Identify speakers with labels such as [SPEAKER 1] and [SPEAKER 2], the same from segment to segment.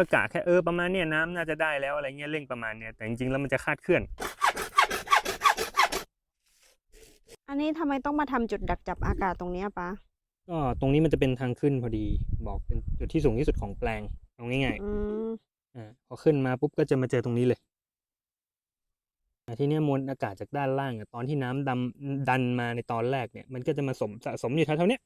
[SPEAKER 1] ก็กะแค่เออประมาณเนี้ยน้ำน่าจะได้แล้วอะไรเงี้ยเร่งประมาณเนี้ยแต่จริงๆแล้วมันจะคาดเคลื่อน
[SPEAKER 2] อันนี้ทำไมต้องมาทำจุดดักจับอากาศตรงเนี้ยปะ
[SPEAKER 1] ก็ตรงนี้มันจะเป็นทางขึ้นพอดี บอกเป็นจุดที่สูงที่สุดของแปลงเอาง่าย
[SPEAKER 2] อืม
[SPEAKER 1] ๆอ่าพอขึ้นมาปุ๊บก็จะมาเจอตรงนี้เลยอ่าทีเนี้ยมวลอากาศจากด้านล่างอะตอนที่น้ำดำดันมาในตอนแรกเนี่ย มันก็จะมาสมสะสมอยู่แถวๆเนี้ย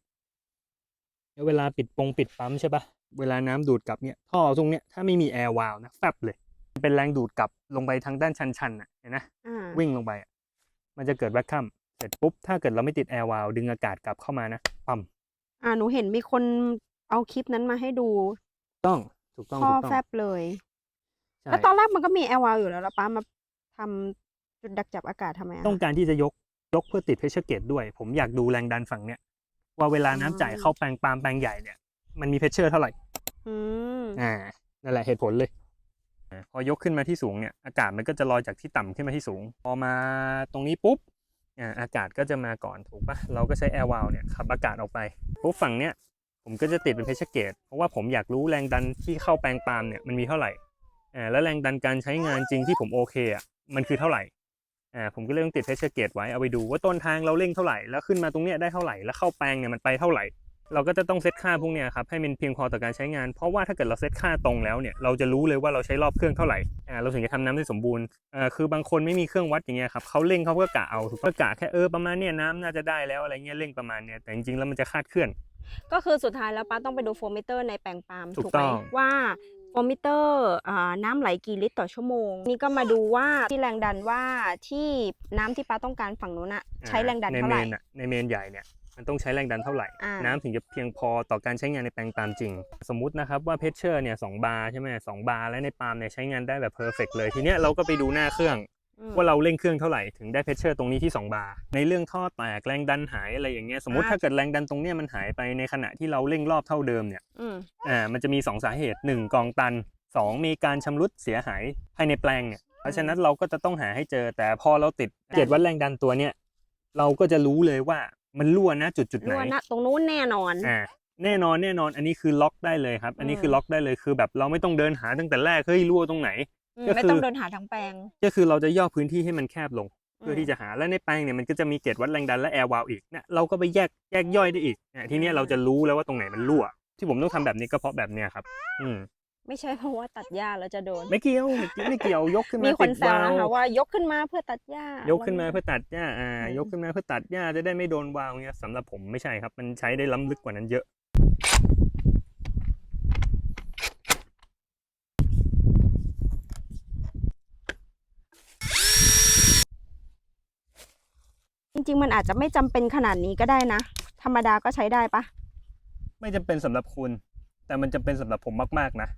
[SPEAKER 1] แล้วเวลาปิดปงปิดปั๊มใช่ปะเวลาน้ำดูดกลับเนี่ยท่อตรงเนี้ยถ้าไม่มีแอร์วาลนะแฟบเลยมันเป็นแรงดูดกลับลงไปทางด้านชันๆอะเห็นนะ
[SPEAKER 2] อ่า
[SPEAKER 1] วิ่งลงไปอะมันจะเกิดแวคคัมเสร็จปุ๊บถ้าเกิดเราไม่ติดแอร์วาลดึงอากาศกลับเข้ามานะปั๊ม
[SPEAKER 2] อ่าหนูเห็นมีคนเอาคลิปนั้นมาให้ดู
[SPEAKER 1] ต้องถูกต้อง
[SPEAKER 2] ท่อ
[SPEAKER 1] ถูกต้อ
[SPEAKER 2] แฟ
[SPEAKER 1] ง
[SPEAKER 2] บเลย
[SPEAKER 1] ใช่
[SPEAKER 2] แล้วตอนแรกมันก็มีแอร์วาลอยู่แล้วแล้วป้ามาทำจุดดักจับอากาศทำไมอะ
[SPEAKER 1] ต้องการที่จะยกยกเพื่อติดเพชเชอร์เกตด้วย ผมอยากดูแรงดันฝั่งเนี้ย ว่าเวลาน้ำจ่ายเข้าแปลงปาล์มแปลงใหญ่เนี่ยมันมีเพชเชอร์เท่าไหร่
[SPEAKER 2] อืม
[SPEAKER 1] อ่านั่นแหละเหตุผลเลยอ่าพอยกขึ้นมาที่สูงเนี่ยอากาศมันก็จะลอยจากที่ต่ำขึ้นมาที่สูง พอมาตรงนี้ปุ๊บอ่าอากาศก็จะมาก่อนถูกปะเราก็ใช้แอร์วาลเนี่ยขับอากาศออกไปปุ๊บฝั่งเนี้ยผมก็จะติดเป็นเพชเชอร์เกตเพราะว่าผมอยากรู้แรงดันที่เข้าแปลงปาล์มเนี่ยมันมีเท่าไหร่อ่าแล้วแรงดันการใช้งานจริงที่ผมโอเคอะมันคือเท่าไหร่ อ่าผมก็เลยต้องติดเพชเชอร์เกตไว้เอาไปดูว่าต้นทางเราเร่งเท่าไหร่แล้วขึ้นมาตรงเนี้ยได้เท่าไหร่แล้วเข้าแปลงเนี่ยมันไปเท่าไหร่ เราก็จะต้องเซตค่าพวกเนี้ยครับให้มันเพียงพอต่อการใช้งาน เพราะว่าถ้าเกิดเราเซตค่าตรงแล้วเนี่ยเราจะรู้เลยว่าเราใช้รอบเครื่องเท่าไหร่อ่าเราถึงจะทำน้ำได้สมบูรณ์อ่าคือบางคนไม่มีเครื่องวัดอย่างเงี้ยครับเขาเร่งเขาก็กะเอาถูกปะกะแค่เออประมาณเนี้ยน้ำน่าจะได้แล้วอะไรเงี้ยเร่งประมาณเนี้ยแต่จริงๆแล้วมันจะคาดเคลื่อน
[SPEAKER 2] ก็คือสุดท้ายแล้วป้าต้องไปดูโฟมิเตอร์ในแปลงปาล์ม
[SPEAKER 1] ถูก
[SPEAKER 2] ถูกไหม
[SPEAKER 1] ต้อง
[SPEAKER 2] ว่า โฟมิเตอร์อ่าน้ำไหลกี่ลิตรต่อชั่วโมง นี่ก็มาดูว่าที่แรงดันว่าที่น้ำที่ป้าต้องการฝั่งนู้นอะใช้แรงดัน
[SPEAKER 1] ใน
[SPEAKER 2] เท่า
[SPEAKER 1] เม
[SPEAKER 2] ไหร่
[SPEAKER 1] นอะในเมนใหญ่เนี่ยมันต้องใช้แรงดันเท่าไหร่
[SPEAKER 2] อ่า
[SPEAKER 1] น้ำถึงจะเพียงพอต่อการใช้งานในแปลงปาล์มจริง สมมุตินะครับว่าเพชเชอร์เนี่ยสองบาร์ใช่ไหมสองบาร์และในปาล์มเนี่ยใช้งานได้แบบเพอร์เฟกเลย ทีเนี้ยเราก็ไปดูหน้าเครื่อง
[SPEAKER 2] อืม
[SPEAKER 1] ว่าเราเร่งเครื่องเท่าไหร่ถึงได้เพชเชอร์ตรงนี้ที่ 2 บาร์ในเรื่องท่อแตกแรงดันหายอะไรอย่างเงี้ยสมมติ
[SPEAKER 2] อ่า
[SPEAKER 1] ถ้าเกิดแรงดันตรงเนี้ยมันหายไปในขณะที่เราเร่งรอบเท่าเดิมเนี่ย
[SPEAKER 2] อืม
[SPEAKER 1] อ่ามันจะมี 2 สาเหตุ 1 กองตัน 2 มีการชำรุดเสียหายภายในแปลงเนี่ยเพราะฉะนั้นเราก็จะต้องหาให้เจอแต่พอเราติดเกจวัดแรงดันตัวเนี้ยเราก็จะรู้เลยว่ามันรั่วนะจุดจุดๆไหน
[SPEAKER 2] รั่วนะตรงนู้นแน่นอน
[SPEAKER 1] อ่าแน่นอนแน่นอนอันนี้คือล็อกได้เลยครับ อันนี้คือล็อกได้เลยคือแบบเราไม่ต้องเดินหาตั้งแต่แรกเฮ้ยรั่วตรงไหน
[SPEAKER 2] อืม
[SPEAKER 1] ก็คือ
[SPEAKER 2] ไม่ต้องเดินหาทั้งแปลง
[SPEAKER 1] ก็คือเราจะย่อพื้นที่ให้มันแคบลง เพื่อ
[SPEAKER 2] ม
[SPEAKER 1] ที่จะหาและในแปลงเนี่ยมันก็จะมีเกจวัดแรงดันและแอร์วาลอีกเนี่ยเราก็ไปแยกแยกย่อยได้อีกเนี่ยทีเนี้ยเราจะรู้แล้วว่าตรงไหนมันรั่ว ที่ผมต้องทำแบบนี้ก็เพราะแบบเนี้ยครับ อืม
[SPEAKER 2] ไม่ใช่เพราะว่าตัดหญ้าแล้วจะโดน
[SPEAKER 1] ไม่เกี่ยวไม่เกี่ยวยกขึ้นมา
[SPEAKER 2] มีคน
[SPEAKER 1] ติด
[SPEAKER 2] แซวนะคะ
[SPEAKER 1] วาล์
[SPEAKER 2] ว่ายกขึ้นมาเพื่อตัดหญ้าย
[SPEAKER 1] กขึ้นมาเพื่อตัดหญ้าอ่า
[SPEAKER 2] อืม
[SPEAKER 1] ยกขึ้นมาเพื่อตัดหญ้าจะได้ไม่โดนวาล์วเนี่ยสำหรับผมไม่ใช่ครับ มันใช้ได้ล้ำลึกกว่านั้นเยอะ
[SPEAKER 2] ริง ๆ มันอาจจะไม่จำเป็นขนาดนี้ก็ได้นะ ธรรมดาก็ใช้ได้ปะ
[SPEAKER 1] ไม่จำเป็นสำหรับคุณ แต่มันจำเป็นสำหรับผมมากๆนะ